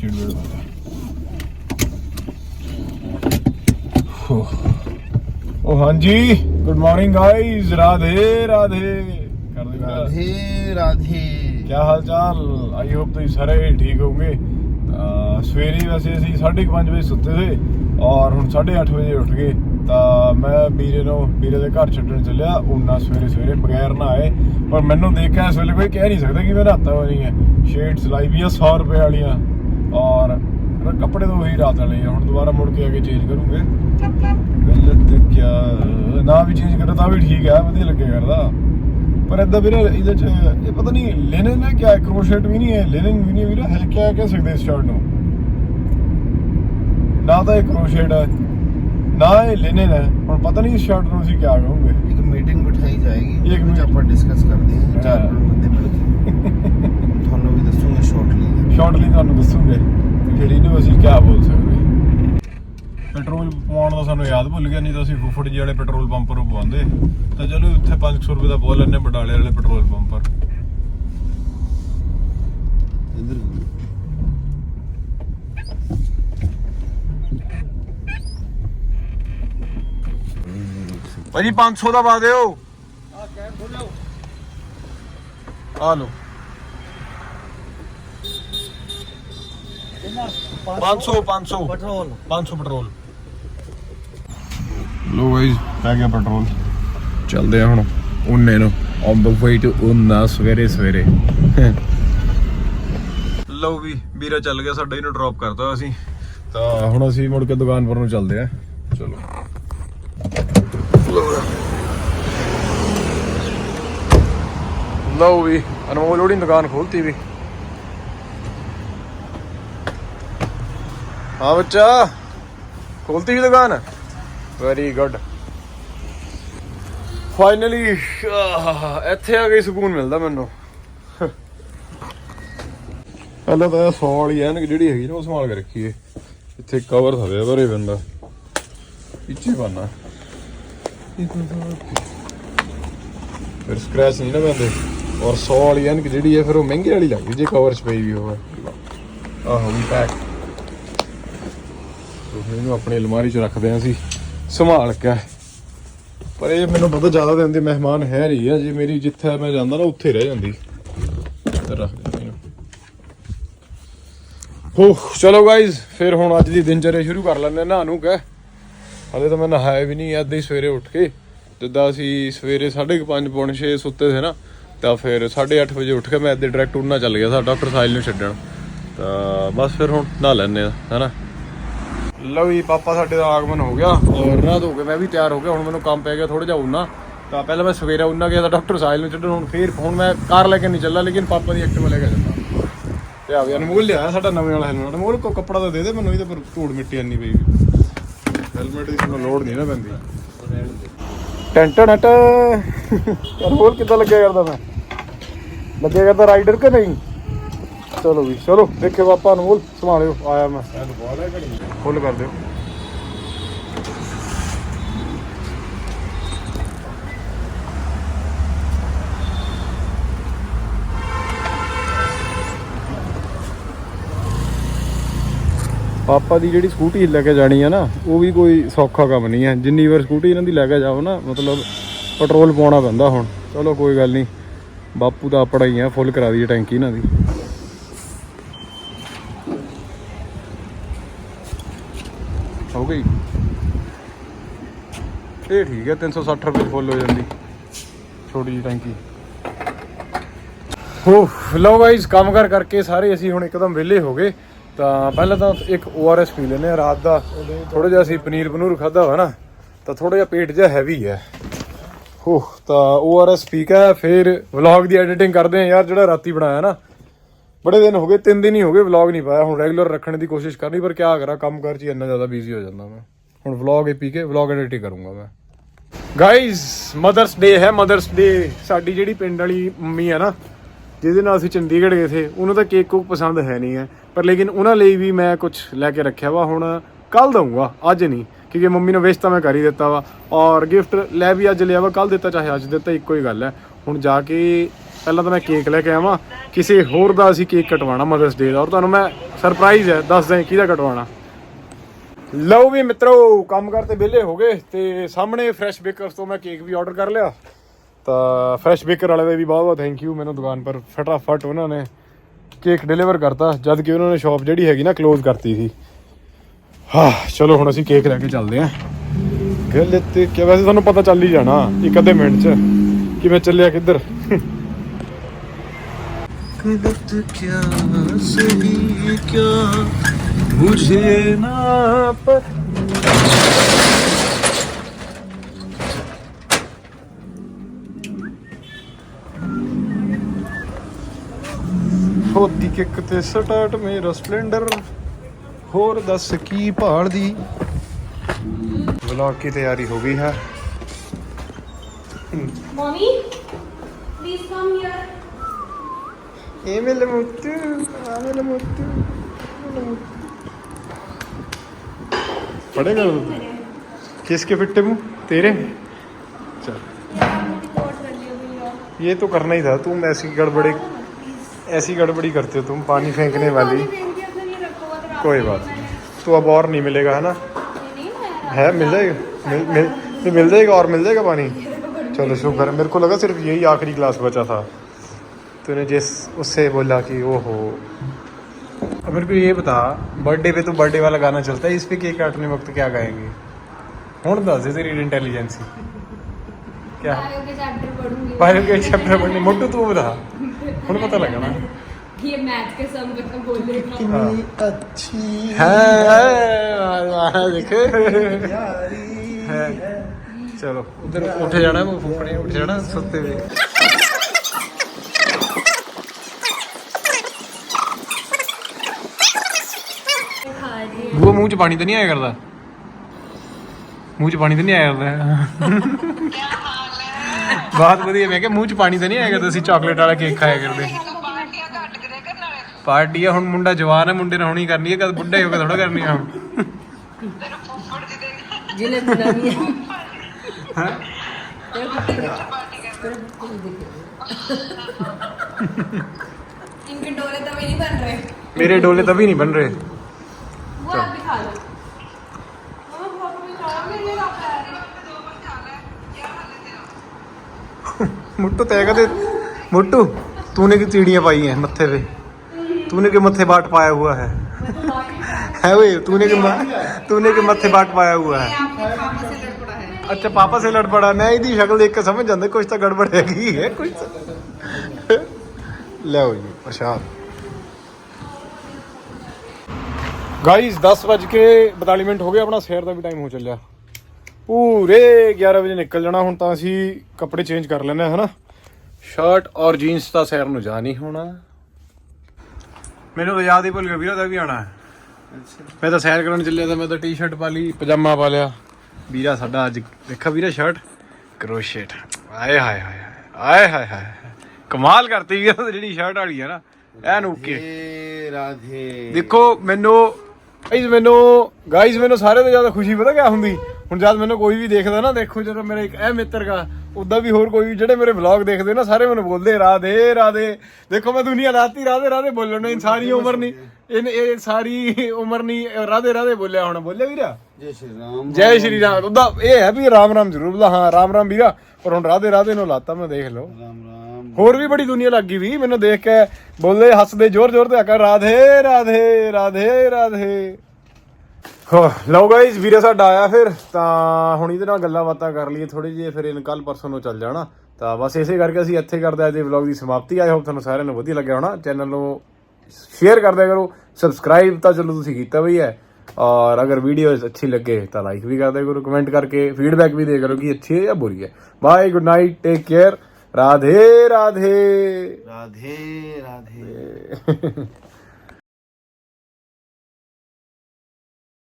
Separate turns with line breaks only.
ਚਿੜਵੜ ਹਾਂਜੀ good morning guys Radhe Radhe. ਕਰਦੇ
ਰਾਧੇ ਰਾਧੇ।
ਕੀ ਹਾਲ ਚਾਲ ਆਈ ਹੋਪ ਤੁਸੀਂ ਸਾਰੇ ਠੀਕ ਹੋਵੋਗੇ। ਸਵੇਰੇ ਵੈਸੇ ਅਸੀਂ 5:30 ਵਜੇ ਸੁੱਤੇ ਸੀ ਔਰ ਹੁਣ 8:30 ਵਜੇ ਉੱਠ ਗਏ। ਤਾਂ ਮੈਂ ਵੀਰੇ ਨੂੰ ਵੀਰੇ ਦੇ ਘਰ ਛੱਡਣ ਚੱਲਿਆ ਉਹਨਾਂ ਸਵੇਰੇ ਸਵੇਰੇ ਬਗੈਰ ਨਾ ਆਏ। ਪਰ ਮੈਨੂੰ ਦੇਖਿਆ ਇਸ ਵੇਲੇ ਕੋਈ ਕਹਿ ਨਹੀਂ ਸਕਦਾ ਕਿ ਮੈਂ ਰਾਤਾਂ ਹੋ ਰਹੀ ਹੈ। ਸ਼ੇਡਸ ਲਾਈ ਵੀ ਆ 100 ਰੁਪਏ ਵਾਲੀਆਂ। ਔਰ ਕੱਪੜੇ ਤਾਂ ਉਹੀ ਰਾਤ ਵਾਲੇ ਹੁਣ ਦੁਬਾਰਾ ਮੁੜ ਕੇ ਆ ਚੇਂਜ ਕਰੂੰਗੇ। ਗਲਤ ਕਿਆ ਨਾ ਵੀ ਚੇਂਜ ਕਰਦਾ ਤਾਂ ਵੀ ਠੀਕ ਆ ਵਧੀਆ ਲੱਗੇ ਕਰਦਾ। ਪਰ ਇਦਾਂ ਵੀਰ ਇਹਦੇ ਚ ਇਹ ਪਤਾ ਨਹੀਂ ਲੈਨਨ ਹੈ ਕਿਆ ਕਰੋਸ਼ੇਟ ਵੀ ਨਹੀਂ ਹੈ ਲੈਨਨ ਵੀ ਨਹੀਂ ਵੀਰ ਹਲਕਿਆ ਕਹਿ ਸਕਦੇ ਇਸ ਸ਼ਰਟ ਨੂੰ? ਨਾ ਤਾਂ ਇਹ ਕਰੋਸ਼ੇਟ ਹੈ ਨਾ ਇਹ ਲੈਨਨ ਹੈ। ਹੁਣ ਪਤਾ ਨਹੀਂ ਇਸ ਸ਼ਰਟ ਨੂੰ ਅਸੀਂ ਕਿਆ ਕਹੋਗੇ।
ਇੱਕ ਮੀਟਿੰਗ
ਬਿਠਾਈ
ਜਾਏਗੀ
ਇਹ
ਆਪਾਂ ਡਿਸਕਸ ਕਰਦੇ ਹਾਂ ਚਾਰ ਬੰਦੇ ਮਿਲ ਕੇ। ਸ਼ਾਰਟਲੀ
ਤੁਹਾਨੂੰ ਦੱਸੂਗੇ ਕਿ ਫਿਰ ਇਹਨੂੰ ਅਸੀਂ ਕਿਆ ਬੋਲ ਸਕਦੇ। ਪੈਟਰੋਲ ਪਵਾਉਣ ਦਾ ਸਾਨੂੰ ਯਾਦ ਭੁੱਲ ਗਿਆ ਨਹੀਂ ਤਾਂ ਅਸੀਂ ਫੁੱਫੜ ਜੀ ਵਾਲੇ ਪੈਟਰੋਲ ਪੰਪ ਤੋਂ ਪਵਾਉਂਦੇ। ਤਾਂ ਚਲੋ ਇੱਥੇ 500 ਰੁਪਏ ਦਾ ਪਵਾ ਲੈਣੇ ਬਟਾਲੇ ਵਾਲੇ ਪੈਟਰੋਲ ਪੰਪ ਪਰ।
ਇਧਰ
ਭਾਜੀ 500 ਦਾ ਪਾ ਦਿਓ। ਆ ਲਓ। 500 500
ਪੈਟਰੋਲ।
500 ਪੈਟਰੋਲ। ਲੋ ਗਾਇਸ ਪੈ ਗਿਆ ਪੈਟਰੋਲ। ਚੱਲਦੇ ਆ ਹੁਣ ਉਨੇ ਨੂੰ। ਔਨ ਦ ਵੇ ਟੂ ਉਨਾ ਸਵੇਰੇ ਸਵੇਰੇ। ਲੋ ਵੀ ਵੀਰਾ ਚੱਲ ਗਿਆ ਸਾਡਾ ਇਹਨੂੰ ਡ੍ਰੌਪ ਕਰਤਾ ਅਸੀਂ। ਤਾਂ ਹੁਣ ਅਸੀਂ ਮੁੜ ਕੇ ਦੁਕਾਨ ਪਰ ਨੂੰ ਚੱਲਦੇ ਆ ਚਲੋ। ਲਓ। ਵੀ ਅਨਮੋਲ ਉਹਦੀ ਦੁਕਾਨ ਖੋਲਤੀ ਵੀ। ਹਾਂ ਬੱਚਾ, ਖੋਲਤੀ ਵੀ ਦੁਕਾਨ? ਵੈਰੀ ਗੁੱਡ ਫਾਈਨਲੀ ਇੱਥੇ ਆ ਕੇ ਸਕੂਨ ਮਿਲਦਾ ਮੈਨੂੰ। ਪਹਿਲਾਂ ਤਾਂ ਸੌਲ ਹੀ ਐਨਕ ਜਿਹੜੀ ਹੈਗੀ ਨਾ ਉਹ ਸੰਭਾਲ ਕੇ ਰੱਖੀਏ। ਇੱਥੇ ਕਵਰ ਥਵੇ ਭਰੇ ਬੰਦਾ ਇੱਚੇ ਪਾਣਾ ਫਿਰ ਸਕ੍ਰੈਚ ਨਹੀਂ ਨਾ ਪੈਂਦੇ। ਔਰ 100 ਵਾਲੀ ਐਨਕ ਜਿਹੜੀ ਹੈ ਫਿਰ ਉਹ ਮਹਿੰਗੀ ਵਾਲੀ ਲੱਗਦੀ ਜੇ ਕਵਰ ਚ ਪਈ ਵੀ ਹੋਵੇ। ਆਹੋ ਵੀ ਪੈਕ ਇਹਨੂੰ ਆਪਣੀ ਅਲਮਾਰੀ 'ਚ ਰੱਖਦੇ ਆਂ ਅਸੀਂ, ਸੰਭਾਲ ਕੇ। ਪਰ ਇਹ ਮੈਨੂੰ ਪਤਾ ਜ਼ਿਆਦਾ ਦਿਨ ਦੇ ਮਹਿਮਾਨ ਹੈ ਨਹੀਂ ਆ, ਜੇ ਮੇਰੀ ਜਿੱਥੇ ਮੈਂ ਜਾਂਦਾ ਨਾ, ਉੱਥੇ ਰਹਿ ਜਾਂਦੀ। ਤੇ ਰੱਖ ਦਿੰਦੇ ਇਹਨੂੰ। ਹੋ, ਚਲੋ ਗਾਇਜ਼ ਫਿਰ ਹੁਣ ਅੱਜ ਦੀ ਦਿਨਚਰਿਆ ਸ਼ੁਰੂ ਕਰ ਲੈਂਦੇ ਨਾ ਨੂੰ ਕਹਿ। ਹਲੇ ਤਾਂ ਮੈਂ ਨਹਾਇਆ ਵੀ ਨਹੀਂ ਏਦਾਂ ਹੀ ਸਵੇਰੇ ਉੱਠ ਕੇ। ਜਿੱਦਾਂ ਅਸੀਂ ਸਵੇਰੇ 5:30 ਪੌਣੇ 6 ਸੁੱਤੇ ਸੀ ਨਾ, ਤਾਂ ਫਿਰ 8:30 ਵਜੇ ਉੱਠ ਕੇ ਮੈਂ ਏਦਾਂ ਡਾਇਰੈਕਟ ਉੜਨਾ ਚੱਲ ਗਿਆ, ਸਾਡਾ ਡਾਕਟਰ ਸਾਹਿਲ ਨੂੰ ਛੱਡਣ। ਤਾਂ ਬਸ ਫਿਰ ਹੁਣ ਨਹਾ ਲੈਂਦੇ ਆ, ਹੈਨਾ? ਲਓ ਜੀ, ਪਾਪਾ ਸਾਡੇ ਦਾ ਆਗਮਨ ਹੋ ਗਿਆ। ਔਰ ਰਾਤ ਹੋ ਕੇ ਮੈਂ ਵੀ ਤਿਆਰ ਹੋ ਗਿਆ, ਹੁਣ ਮੈਨੂੰ ਕੰਮ ਪੈ ਗਿਆ ਥੋੜਾ ਜਿਹਾ ਉਨਾ। ਤਾਂ ਪਹਿਲਾਂ ਮੈਂ ਸਵੇਰੇ ਉਨਾ ਗਿਆ ਤਾਂ ਡਾਕਟਰ ਸਾਹਿਲ ਨੂੰ ਛੱਡਣ, ਹੁਣ ਫੇਰ ਹੁਣ ਮੈਂ ਕਾਰ ਲੈ ਕੇ ਨਹੀਂ ਚੱਲਾ ਲੇਕਿਨ ਪਾਪਾ ਦੀ ਐਕਟਿਵਾ ਲੈ ਕੇ ਜਾਂਦਾ ਤੇ ਆ ਵੀ ਅਨਮੋਲ ਲਿਆ ਸਾਡਾ ਨਵੇਂ ਵਾਲਾ ਹੈਲਮਟ ਅਨਮੋਲ, ਕੋ ਕੱਪੜਾ ਤਾਂ ਦੇ ਦੇ ਮੈਨੂੰ ਇਹਦੇ ਪਰ ਧੂੜ ਮਿੱਟੀ ਇੰਨੀ ਪਈ ਹੈਲਮਟ ਦੀ ਸਾਨੂੰ ਲੋੜ ਨਹੀਂ ਨਾ ਪੈਂਦੀ। ਟੈਂਟਨ ਟਟ ਹੋਰ ਕਿੱਦਾਂ ਲੱਗਿਆ ਕਰਦਾ ਮੈਂ? ਲੱਗਿਆ ਕਰਦਾ ਰਾਈਡਰ ਕਿ ਨਹੀਂ? ਚਲੋ ਵੀ ਚਲੋ, ਦੇਖਿਓ ਪਾਪਾ ਅਨਮੋਲ, ਸੰਭਾਲਿਓ, ਆਇਆ ਮੈਂ। ਫੁੱਲ ਕਰ ਦਿਓ। ਪਾਪਾ ਦੀ ਜਿਹੜੀ ਸਕੂਟੀ ਲੈ ਕੇ ਜਾਣੀ ਆ ਨਾ, ਉਹ ਵੀ ਕੋਈ ਸੌਖਾ ਕੰਮ ਨਹੀਂ ਹੈ ਜਿੰਨੀ ਵਾਰ ਸਕੂਟੀ ਇਹਨਾਂ ਦੀ ਲੈ ਕੇ ਜਾਓ ਨਾ, ਮਤਲਬ ਪੈਟਰੋਲ ਪਾਉਣਾ ਪੈਂਦਾ ਹੁਣ। ਚਲੋ, ਕੋਈ ਗੱਲ ਨਹੀਂ। ਬਾਪੂ ਦਾ ਆਪਣਾ ਹੀ ਆ, ਫੁੱਲ ਕਰਾ ਦਈਏ ਟੈਂਕੀ ਇਹਨਾਂ ਦੀ। ਗਈ। ਇਹ ਠੀਕ ਹੈ 360 ਰੁਪਏ 'ਚ ਫੁੱਲ ਹੋ ਜਾਂਦੀ। ਛੋਟੀ ਜਿਹੀ ਟੈਂਕੀ। ਹੋ ਲਓ ਗਾਇਸ ਕੰਮ ਕਰ ਕਰਕੇ ਸਾਰੇ ਅਸੀਂ ਹੁਣ ਇੱਕਦਮ ਵਿਹਲੇ ਹੋ ਗਏ। ਤਾਂ ਪਹਿਲਾਂ ਤਾਂ ਇੱਕ ORS ਪੀ ਲੈਨੇ ਆ ਰਾਤ ਦਾ ਥੋੜਾ ਜਿਹਾ ਅਸੀਂ ਪਨੀਰ ਪਨੂਰ ਖਾਦਾ ਹੋਇਆ ਨਾ, ਤਾਂ ਥੋੜਾ ਜਿਹਾ ਪੇਟ ਜਿਹਾ ਹੈਵੀ ਹੈ। ਹੋ ਤਾਂ ORS ਪੀ ਕੇ ਫਿਰ ਵਲੌਗ ਦੀ ਐਡੀਟਿੰਗ ਕਰਦੇ ਆ ਯਾਰ, ਜਿਹੜਾ ਰਾਤੀ ਬਣਾਇਆ ਨਾ। ਬੜੇ ਦਿਨ ਹੋ ਗਏ, ਤਿੰਨ ਦਿਨ ਹੀ ਹੋ ਗਏ ਵਲੌਗ ਨਹੀਂ ਪਾਇਆ। ਹੁਣ ਰੈਗੂਲਰ ਰੱਖਣ ਦੀ ਕੋਸ਼ਿਸ਼ ਕਰਨੀ, ਪਰ ਕਿਆ ਕਰਾਂ, ਕੰਮ ਕਰ ਚ ਇੰਨਾ ਜ਼ਿਆਦਾ ਬਿਜ਼ੀ ਹੋ ਜਾਂਦਾ ਮੈਂ। ਹੁਣ ਵਲੌਗ ਹੀ ਪੀ ਕੇ ਵਲੌਗ ਐਡਿਟ ਹੀ ਕਰੂੰਗਾ ਮੈਂ। ਗਾਇਜ਼ ਮਦਰਸ ਡੇ ਹੈ ਮਦਰਸ ਡੇ ਸਾਡੀ ਜਿਹੜੀ ਪਿੰਡ ਵਾਲੀ ਮੰਮੀ ਹੈ ਨਾ, ਜਿਹਦੇ ਨਾਲ ਅਸੀਂ ਚੰਡੀਗੜ੍ਹ ਗਏ ਸੀ, ਉਹਨੂੰ ਤਾਂ ਕੇਕ ਕੁਕ ਪਸੰਦ ਹੈ ਨਹੀਂ ਹੈ। ਪਰ ਲੇਕਿਨ ਉਹਨਾਂ ਲਈ ਵੀ ਮੈਂ ਕੁਝ ਲੈ ਕੇ ਰੱਖਿਆ ਵਾ, ਹੁਣ ਕੱਲ ਦਊਂਗਾ, ਅੱਜ ਨਹੀਂ। ਕਿਉਂਕਿ ਮੰਮੀ ਨੂੰ ਵਿਸ਼ ਤਾਂ ਮੈਂ ਕਰ ਹੀ ਦਿੱਤਾ ਵਾ। ਔਰ ਗਿਫਟ ਲੈ ਵੀ ਅੱਜ ਲਿਆ ਵਾ ਕੱਲ ਦਿੱਤਾ, ਚਾਹੇ ਅੱਜ ਦਿੱਤਾ, ਇੱਕੋ ਹੀ ਗੱਲ ਹੈ। ਹੁਣ ਜਾ ਕੇ ਪਹਿਲਾਂ ਤਾਂ ਮੈਂ ਕੇਕ ਲੈ ਕੇ ਆਵਾਂ, ਕਿਸੇ ਹੋਰ ਦਾ ਅਸੀਂ ਕੇਕ ਕਟਵਾਉਣਾ ਮਦਰਸ ਡੇ ਦਾ। ਔਰ ਤੁਹਾਨੂੰ ਮੈਂ ਸਰਪ੍ਰਾਈਜ਼ ਹੈ ਦੱਸ ਦੇ ਕਿਹਦਾ ਕਟਵਾਉਣਾ। ਲਓ ਵੀ ਮਿੱਤਰੋ, ਕੰਮ ਕਰਤੇ ਵਿਹਲੇ ਹੋ ਗਏ ਤੇ ਸਾਹਮਣੇ ਫਰੈਸ਼ ਬੇਕਰਸ ਤੋਂ ਮੈਂ ਕੇਕ ਵੀ ਆਰਡਰ ਕਰ ਲਿਆ। ਤਾਂ ਫਰੈਸ਼ ਬੇਕਰ ਵਾਲੇ ਦਾ ਵੀ ਬਹੁਤ ਬਹੁਤ ਥੈਂਕ ਯੂ ਮੈਨੂੰ ਦੁਕਾਨ ਪਰ ਫਟਾਫਟ ਉਹਨਾਂ ਨੇ ਕੇਕ ਡਿਲੀਵਰ ਕਰਤਾ, ਜਦ ਕਿ ਉਹਨਾਂ ਨੇ ਸ਼ਾਪ ਜਿਹੜੀ ਹੈਗੀ ਨਾ ਕਲੋਜ਼ ਕਰਤੀ ਸੀ। ਹਾਂ, ਚਲੋ ਹੁਣ ਅਸੀਂ ਕੇਕ ਲੈ ਕੇ ਚੱਲਦੇ ਆਂ ਗਲਤ ਕਿ ਵੈਸੇ ਤੁਹਾਨੂੰ ਪਤਾ ਚੱਲ ਹੀ ਜਾਣਾ, ਇੱਕ ਅੱਧੇ ਮਿੰਟ 'ਚ ਕਿ ਮੈਂ ਚੱਲਿਆ ਕਿੱਧਰ?
गलत क्या सही क्या मुझे ना पर
ਹੋਦੀ ਕਿੱਕ ਤੇ ਸਟਾਰਟ ਮੇਰਾ ਸਪਲੈਂਡਰ ਹੋਰ ਦੱਸ ਕੀ ਭਾਲਦੀ ਵਲੌਗ ਕੀ ਤਿਆਰੀ ਹੋ ਗਈ ਹੈ
Mommy, please come here.
ఆమెల किसके फिट्टे मुँह? तेरे? ये तो करना ही था तुम ऐसी गड़बड़ी ऐसी गड़बड़ी करते हो तुम पानी फेंकने वाली। कोई बात नहीं। तो अब और नहीं मिलेगा है ना? है मिल जाएगा? मिल मिल मिल जाएगा और मिल जाएगा पानी? चलो शुक्र है। मेरे को लगा सिर्फ़ यही आखिरी क्लास बचा था। तूने जिस उससे बोला कि वो हो अब मेरे को ये बता बर्थडे पे तो बर्थडे वाला गाना चलता है इस पे केक काटने वक्त क्या गाएंगे ਹੁਣ ਦੱਸ ਦੇ ਤੇਰੀ ਇੰਟੈਲੀਜੈਂਸੀ क्या
बायो के चैप्टर पढ़ूंगी
बायो के चैप्टर पढ़ने मोटू तू बता ਹੁਣ ਪਤਾ ਲੱਗਣਾ
ये मैथ के सम तक बोलेगा
कितनी अच्छी
ਹੈ ਦੇਖ
प्यारी
है चलो उधर उठ जाना वो फुफड़े उठ जाना सुते ਉਹ ਮੂੰਹ 'ਚ ਪਾਣੀ ਤਾਂ ਨਹੀਂ ਆਇਆ ਕਰਦਾ? ਮੂੰਹ 'ਚ ਪਾਣੀ ਤਾਂ ਨਹੀਂ ਆਇਆ ਕਰਦਾ? ਬਹੁਤ ਵਧੀਆ ਮੈਂ ਕਿਹਾ ਮੂੰਹ 'ਚ ਪਾਣੀ ਤਾਂ ਨਹੀਂ ਆਇਆ ਕਰਦਾ ਅਸੀਂ ਚਾਕਲੇਟ ਵਾਲਾ ਕੇਕ ਖਾਇਆ ਕਰਦੇ। ਪਾਰਟੀ ਆ ਹੁਣ ਮੁੰਡਾ ਜਵਾਨ ਹੈ ਮੁੰਡੇ ਨੇ ਹੁਣੀ ਕਰਨੀ ਹੈ ਕਦ ਬੁੱਢਾ ਹੋ ਕੇ ਥੋੜਾ ਕਰਨੀ ਆ ਮੇਰੇ ਡੋਲੇ
ਤਾਂ ਵੀ ਨਹੀਂ ਬਣ ਰਹੇ।
मुट्टू तय कदे मुट्टू तूने की चिड़ियां पाई हैं मत्थे पे तूने के मत्थे बाट पाया हुआ है है वे तूने के म- तूने के मत्थे बाट पाया हुआ है अच्छा पापा से लड़ पड़ा मैं ਇਹਦੀ ਸ਼ਕਲ ਦੇਖ ਕੇ ਸਮਝ ਜਾਂਦਾ ਕੁਝ ਤਾਂ ਗੜਬੜ ਹੈਗੀ ਹੈ ਕੁਝ ਤਾਂ ਲਓ ਜੀ ਪ੍ਰਸ਼ਾਦ ਗਾਇਸ 10 ਵਜ ਕੇ 42 ਮਿੰਟ ਹੋ ਗਏ ਆਪਣਾ ਸਵੇਰ ਦਾ ਵੀ ਟਾਈਮ ਹੋ ਚੱਲਿਆ ਪੂਰੇ 11 ਵਜੇ ਨਿਕਲ ਜਾਣਾ ਹੁਣ ਤਾਂ ਅਸੀਂ ਕੱਪੜੇ ਚੇਂਜ ਕਰ ਲੈਣੇ ਹਨਾ? ਸ਼ਰਟ ਔਰ ਜੀਨਸ ਤਾਂ ਸੈਰ ਨੂੰ ਜਾ ਹੋਣਾ। ਮੈਨੂੰ ਤਾਂ ਯਾਦ ਭੁੱਲ ਗਿਆ ਵੀਰਾ ਦਾ ਵੀ ਆਣਾ ਮੈਂ ਤਾਂ ਸੈਰ ਕਰਨ ਚੱਲਿਆ ਤਾਂ ਮੈਂ ਤਾਂ ਟੀ-ਸ਼ਰਟ ਪਾ ਲਈ ਪਜਾਮਾ ਪਾ ਲਿਆ। ਵੀਰਾ ਸਾਡਾ ਅੱਜ ਦੇਖਾ ਵੀਰਾ ਸ਼ਰਟ ਕਰੋਸ਼ੇਟ ਆਏ ਹਾਏ ਹਾਏ ਆਏ ਹਾਏ ਹਾਏ ਕਮਾਲ ਕਰਤੀ ਵੀਰਾ ਜਿਹੜੀ ਸ਼ਰਟ ਵਾਲੀ ਹੈ ਨਾ ਐਨ ਓਕੇ। ਦੇਖੋ ਮੈਨੂੰ ਗਾਇਜ਼ ਮੈਨੂੰ ਸਾਰੇ ਤੋਂ ਜ਼ਿਆਦਾ ਖੁਸ਼ੀ ਪਤਾ ਕਿਆ ਹੁੰਦੀ? ਹੁਣ ਜਦ ਮੈਨੂੰ ਕੋਈ ਵੀ ਦੇਖਦਾ ਨਾ ਦੇਖੋ ਜਦੋਂ ਮੇਰਾ ਇੱਕ ਇਹ ਮਿੱਤਰਗਾ ਉਦਾਂ ਵੀ ਹੋਰ ਕੋਈ ਜਿਹੜੇ ਮੇਰੇ ਵਲੌਗ ਦੇਖਦੇ ਨਾ ਸਾਰੇ ਮੈਨੂੰ ਬੋਲਦੇ ਰਾਦੇ ਰਾਦੇ ਦੇਖੋ ਮੈਂ ਦੁਨੀਆ ਰਾਤੀ ਰਾਦੇ ਰਾਦੇ ਬੋਲਣ ਨੂੰ ਸਾਰੀ ਉਮਰ ਨਹੀਂ। ਇਹ ਇਹ ਸਾਰੀ ਉਮਰ ਨਹੀਂ ਰਾਦੇ ਰਾਦੇ ਬੋਲਿਆ ਹੁਣ ਬੋਲਿਆ ਵੀਰਾ?
ਜੈ ਸ਼੍ਰੀ ਰਾਮ।
ਜੈ ਸ਼੍ਰੀ ਰਾਮ। ਉਦਾਂ ਇਹ ਹੈ ਵੀ ਰਾਮ ਰਾਮ ਜ਼ਰੂਰ ਬੁਲਾ ਹਾਂ ਰਾਮ ਰਾਮ ਵੀਰਾ। ਪਰ ਹੁਣ ਰਾਦੇ ਰਾਦੇ ਨੂੰ ਲਾਤਾ ਮੈਂ ਦੇਖ ਲਓ। ਹੋਰ ਵੀ ਬੜੀ ਦੁਨੀਆ ਗਈ ਵੀ ਮੈਨੂੰ ਦੇਖ ਕੇ ਬੋਲੇ ਹੱਸਦੇ ਜ਼ੋਰ ਜ਼ੋਰ ਤੇ ਆਕਾ ਰਾਧੇ ਰਾਧੇ ਰਾਧੇ ਰਾਧੇ। ਲਓ ਗਾਇਸ ਵੀਰੇ ਸਾਡਾ ਆਇਆ ਫਿਰ ਤਾਂ ਹੁਣ ਇਹਦੇ ਨਾਲ ਗੱਲਾਂ ਬਾਤਾਂ ਕਰ ਲਈਏ ਥੋੜੀ ਜਿਹੀ ਫਿਰ ਇਹਨ ਕੱਲ ਪਰਸੋਂ ਨੂੰ ਚੱਲ ਜਾਣਾ। ਤਾਂ ਬਸ ਇਸੇ ਕਰਕੇ ਅਸੀਂ ਇੱਥੇ ਕਰਦੇ ਅੱਜ ਦੇ ਵਲੌਗ ਦੀ ਸਮਾਪਤੀ। ਆਈ ਹੋਪ ਤੁਹਾਨੂੰ ਸਾਰਿਆਂ ਨੂੰ ਵਧੀਆ ਲੱਗਿਆ ਹੋਣਾ। ਚੈਨਲ ਨੂੰ ਸ਼ੇਅਰ ਕਰਦੇ ਕਰੋ। ਸਬਸਕ੍ਰਾਈਬ ਤਾਂ ਚਲੋ ਤੁਸੀਂ ਕੀਤਾ ਵੀ ਹੈ। ਔਰ ਅਗਰ ਵੀਡੀਓ ਅੱਛੀ ਲੱਗੇ ਤਾਂ ਲਾਈਕ ਵੀ ਕਰਦੇ ਕਰੋ ਕਮੈਂਟ ਕਰਕੇ ਫੀਡਬੈਕ ਵੀ ਦੇ ਕਰੋ ਕਿ ਅੱਛੀ ਹੈ ਜਾਂ ਬੁਰੀ ਹੈ। Bye good night take care Radhe Radhe.
Radhe Radhe.